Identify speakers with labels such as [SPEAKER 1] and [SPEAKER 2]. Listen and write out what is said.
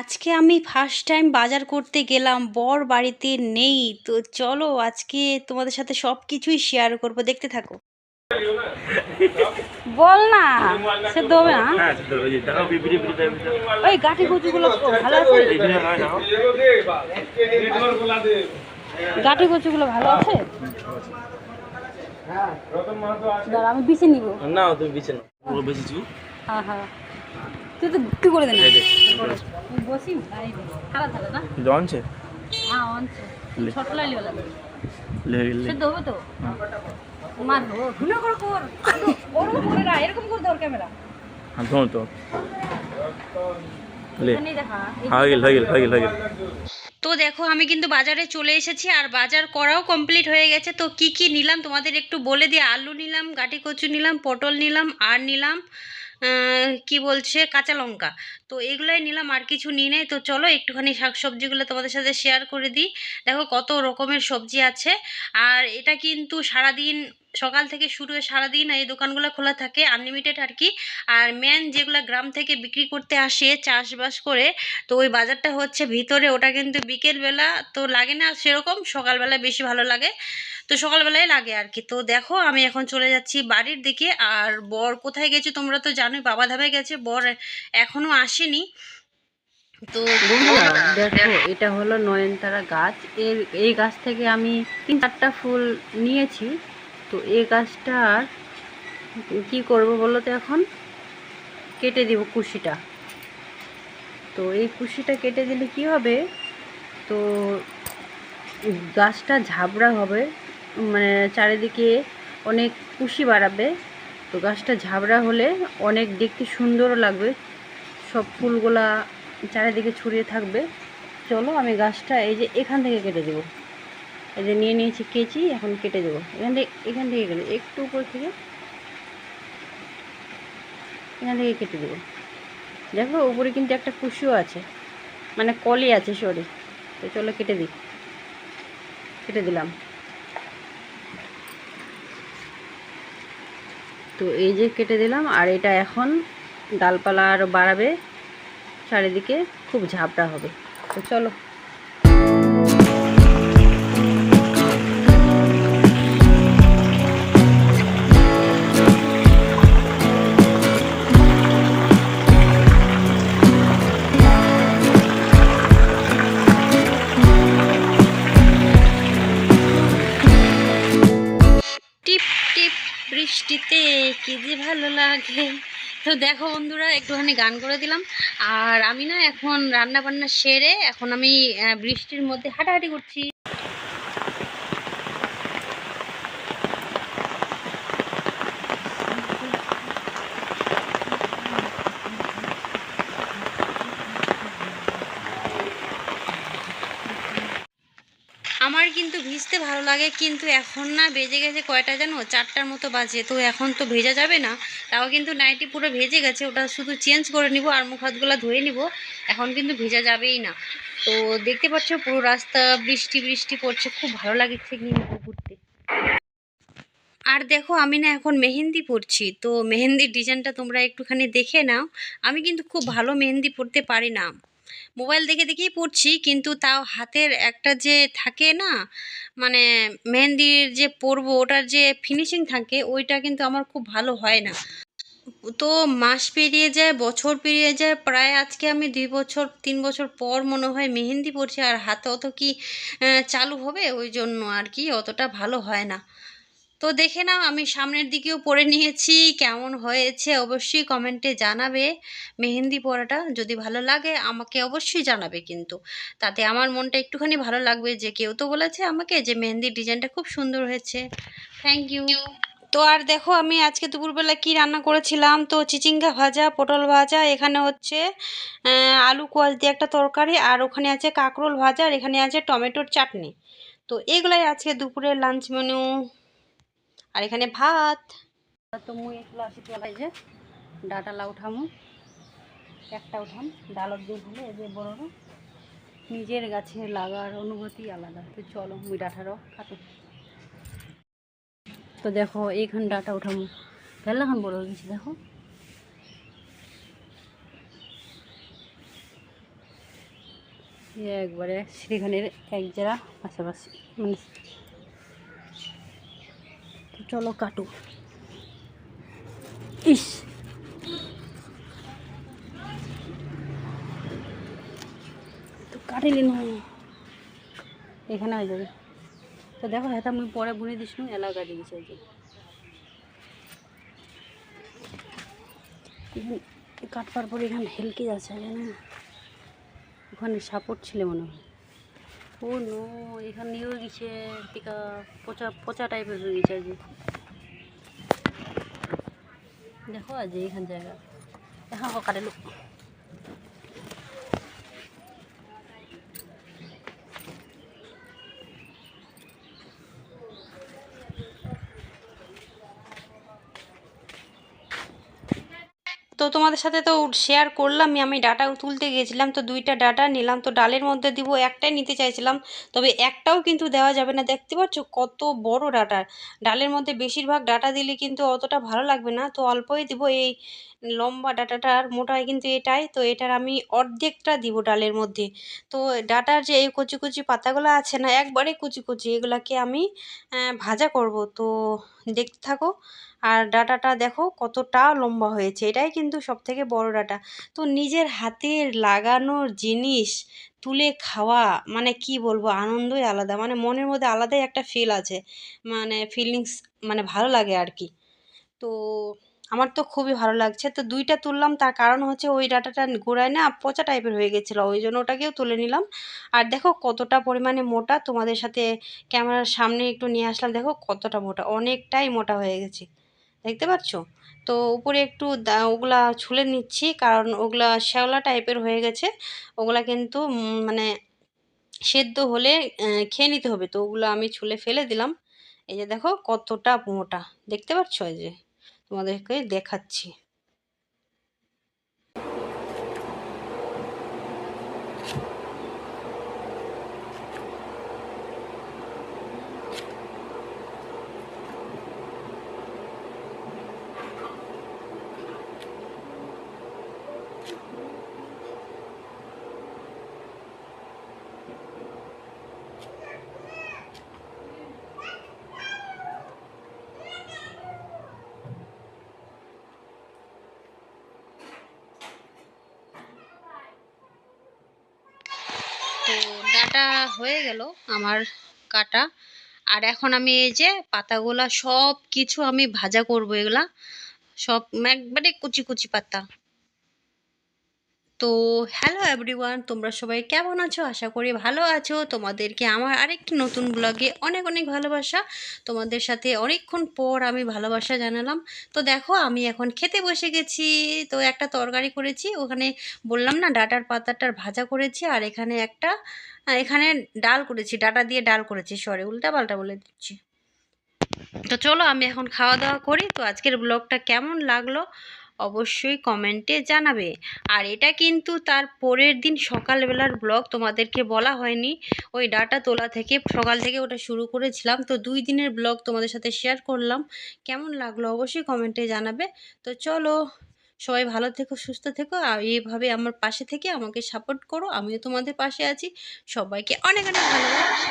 [SPEAKER 1] আজকে আমি first time বাজার করতে গেলাম বর বাড়িতে নেই। তো চলো আজকে তোমাদের সাথে সব কিছুই শেয়ার করব দেখতে থাকো। বল না সে হবে না?
[SPEAKER 2] হ্যাঁ ওই
[SPEAKER 1] গাঠি কচুগুলো ভালো আছে?
[SPEAKER 2] হয়
[SPEAKER 1] গাঠি কচুগুলো ভালো আছে? দাঁড়া আমি বিছে নিব।
[SPEAKER 2] না তুমি বিছে না পুরো বেশিছু
[SPEAKER 1] হ্যাঁ হ্যাঁ তুই তো বিক্রি করে দে তো? দেখা। আমি কিন্তু বাজারে চলে এসেছি আর বাজার করাও কমপ্লিট হয়ে গেছে। তো কি কি নিলাম তোমাদের একটু বলে দিয়ে আলু নিলাম গাটি কচু নিলাম পটল নিলাম আর নিলাম। কি বলছে? কাঁচা লঙ্কা। তো এগুলোই নিলাম, আর কিছু নিয়ে নেই। তো চলো, একটুখানি শাক সবজিগুলো তোমাদের সাথে শেয়ার করে দিই। দেখো কত রকমের সবজি আছে। আর এটা কিন্তু সারাদিন সকাল থেকে শুরু হয়ে সারাদিন এই দোকানগুলো খোলা থাকে আনলিমিটেড আর কি আর মেন যেগুলো গ্রাম থেকে বিক্রি করতে আসে চাষবাস করে, তো ওই বাজারটা হচ্ছে ভিতরে, ওটা কিন্তু বিকেলবেলা তো লাগে না সেরকম সকালবেলা বেশি ভালো লাগে। তো সকালবেলায় লাগে আর কি তো দেখো, আমি এখন চলে যাচ্ছি বাড়ির দিকে, আর বর কোথায় গেছে তোমরা তো জানোই, বাবা ধামে গেছে, বর এখনও আসেনি। তো
[SPEAKER 3] দেখো, এটা হলো নয়নতারা গাছ। এর, এই গাছ থেকে আমি তিন চারটা ফুল নিয়েছি। তো এই গাছটার কি করব বলো তো এখন? কেটে দিব কুশিটা। তো এই কুশিটা কেটে দিলে কি হবে? তো গাছটা ঝাবড়া হবে মানে চারিদিকে অনেক কুশি বাড়াবে। তো গাছটা ঝাবড়া হলে অনেক দেখতে সুন্দরও লাগবে। সব ফুলগুলা চারিদিকে ছড়িয়ে থাকবে। চলো আমি গাছটা এই যে এখান থেকে কেটে দেবো। এই যে নিয়ে নিয়েছি কেচি, এখন কেটে দেবো। এখান থেকে এখান থেকে কেটে একটু উপর থেকে এখান থেকে কেটে দেবো। দেখো, উপরে কিন্তু একটা কুশিও আছে। মানে কলি আছে, সরি। তো চলো কেটে দিই। কেটে দিলাম। তো এই যে কেটে দিলাম, আর এটা এখন ডালপালা আরও বাড়াবে। চারিদিকে খুব ঝাপটা হবে। তো চলো।
[SPEAKER 1] লাগে। তো দেখো বন্ধুরা, একটুখানি গান করে দিলাম। আর আমি না এখন রান্না বান্না সেরে এখন আমি বৃষ্টির মধ্যে হাঁটাহাঁটি করছি। আমার কিন্তু ভিজতে ভালো লাগে, কিন্তু এখন না বেজে গেছে কয়টা জানো? চারটার মতো বাজে, তো এখন তো ভেজা যাবে না। তাও কিন্তু নাইটি পুরো ভেজে গেছে, ওটা শুধু চেঞ্জ করে নিব আর মুখ হাতগুলো ধুয়ে নিব। এখন কিন্তু ভেজা যাবেই না। তো দেখতে পাচ্ছ পুরো রাস্তা, বৃষ্টি বৃষ্টি পড়ছে, খুব ভালো লাগছে কিন্তু ঘুরতে। আর দেখো, আমি না এখন মেহেন্দি পরছি, তো মেহেন্দির ডিজাইনটা তোমরা একটুখানি দেখে নাও। আমি কিন্তু খুব ভালো মেহেন্দি পরতে পারি না। মোবাইল দেখে দেখেই পড়ছি, কিন্তু তাও হাতের একটা যে থাকে না মানে মেহেন্দির যে পরবো, ওটার যে ফিনিশিং থাকে, ওইটা কিন্তু আমার খুব ভালো হয় না। তো মাস পেরিয়ে যায়, বছর পেরিয়ে যায়, প্রায় আজকে আমি দুই বছর, তিন বছর পর মনে হয় মেহেন্দি পরছি, আর হাতে অত কি চালু হবে? ওই জন্য আর কি অতটা ভালো হয় না। তো দেখে নাও, আমি সামনের দিকেও পরে নিয়েছি। কেমন হয়েছে অবশ্যই কমেন্টে জানাবে। মেহেন্দি পরাটা যদি ভালো লাগে, আমাকে অবশ্যই জানাবে কিন্তু। তাতে আমার মনটা একটুখানি ভালো লাগবে যে কেউ তো বলেছে আমাকে যে মেহেন্দির ডিজাইনটা খুব সুন্দর হয়েছে। থ্যাংক ইউ তো আর দেখো, আমি আজকে দুপুরবেলা কি রান্না করেছিলাম? তো চিচিঙ্গা ভাজা, পটল ভাজা, এখানে হচ্ছে আলু কোয়াশ দিয়ে একটা তরকারি, আর ওখানে আছে কাঁকরোল ভাজা, আর এখানে আছে টমেটোর চাটনি। তো এগুলাই আজকে দুপুরের লাঞ্চ মেনু আর এখানে ভাত।
[SPEAKER 3] তো মুই এগুলো আসি পেলাই যে ডাটালা উঠামু। একটা উঠাম। ডালত দিয়ে হলে এই যে বড় নিজের গাছে লাগার অনুভূতি আলাদা। তো চলো মুই ডাটারও কাটো তো দেখো, এইখান ডাটা উঠামু। ভেলাখান বড় গেছে, দেখো। একবারে শ্রীখানের এক জেলা পাশাপাশি। মানে চলো কাটু ইস। তো কাটিলি না। এখানে হয়ে যাবে। তো দেখো হেতা মুই পরে বুনে দিস নু এলা কাটি দিছে কাটবার পরে এখানে হেলকে যাচ্ছে জানো ওখানে সাপোর্ট ছিল মনে হয়। ও নো, এখানে নিয়েও গেছে টিকা, পচা পচা টাইপের হয়ে গেছে আজ দেখো আজ এইখান জায়গা। এখন সকালে লোক
[SPEAKER 1] তো তোমাদের সাথে তো শেয়ার করলামই। আমি ডাটা তুলতে গিয়েছিলাম, তো দুইটা ডাটা নিলাম। তো ডালের মধ্যে দিব, একটাই নিতে চাইছিলাম। তবে একটাও কিন্তু দেওয়া যাবে না। দেখতে পাচ্ছ কত বড় ডাটা ডালের মধ্যে বেশিরভাগ ডাটা দিলে কিন্তু অতটা ভালো লাগবে না। তো অল্পই দিব এই লম্বা ডাটাটার মোটাই কিন্তু এটাই। তো এটার আমি অর্ধেকটা দিব ডালের মধ্যে। তো ডাটার যে এই কচি কচি পাতাগুলো আছে না, একবারে কুচি কুচি, এগুলাকে আমি ভাজা করব। তো দেখতে থাকো। আর ডাটাটা দেখো কতটা লম্বা হয়েছে। এটাই কিন্তু সব থেকে বড় ডাটা। তো নিজের হাতের লাগানোর জিনিস তুলে খাওয়া মানে কি বলব, আনন্দই আলাদা। মানে মনের মধ্যে আলাদাই একটা ফিল আছে। মানে ফিলিংস মানে ভালো লাগে আর কি তো আমার তো খুবই ভালো লাগছে। তো দুইটা তুললাম, তার কারণ হচ্ছে ওই ডাটাটা গোড়ায় না পচা টাইপের হয়ে গেছিল, ওই জন্য ওটাকেও তুলে নিলাম। আর দেখো কতটা পরিমাণে মোটা, তোমাদের সাথে ক্যামেরার সামনে একটু নিয়ে আসলাম। দেখো কতটা মোটা, অনেকটাই মোটা হয়ে গেছে। দেখতে পাচ্ছ? তো উপরে একটু ওগুলা ছুলে নিচ্ছি, কারণ ওগুলা শ্যাওলা টাইপের হয়ে গেছে। ওগুলা কিন্তু মানে সেদ্ধ হলে খেয়ে নিতে হবে। তো ওগুলো আমি ছুলে ফেলে দিলাম। এই যে দেখো কতটা মোটা। দেখতে পাচ্ছ এই যে? তোমাদেরকে দেখাচ্ছি। ডাটা হয়ে গেল আমার কাটা। আর এখন আমি এই যে পাতাগুলা সব কিছু আমি ভাজা করব এগুলা। সব একবারে কুচি কুচি পাতা। তো হ্যালো এভরিওয়ান তোমরা সবাই কেমন আছো? আশা করি ভালো আছো। তোমাদেরকে আমার আরেকটি নতুন ব্লগে অনেক অনেক ভালোবাসা। তোমাদের সাথে অনেকক্ষণ পর আমি ভালোবাসা জানালাম। তো দেখো, আমি এখন খেতে বসে গেছি। তো একটা তরকারি করেছি। ওখানে বললাম না, ডাটার পাতাটার ভাজা করেছি আর এখানে একটা, এখানে ডাল করেছি। ডাটা দিয়ে ডাল করেছি। সরি উল্টা পাল্টা বলে দিচ্ছি। তো চলো, আমি এখন খাওয়া দাওয়া করি। তো আজকের ব্লগটা কেমন লাগল? অবশ্যই কমেন্টে জানাবে। আর এটা কিন্তু তার পরের দিন সকালবেলার ব্লগ, তোমাদেরকে বলা হয়নি। ওই ডাটা তোলা থেকে, সকাল থেকে ওটা শুরু করেছিলাম। তো দুই দিনের ব্লগ তোমাদের সাথে শেয়ার করলাম। কেমন লাগল অবশ্যই কমেন্টে জানাবে। তো চলো, সবাই ভালো থেকো, সুস্থ থেকো। আর এইভাবে আমার পাশে থেকে আমাকে সাপোর্ট করো। আমিও তোমাদের পাশে আছি। সবাইকে অনেক অনেক ভালোবাসা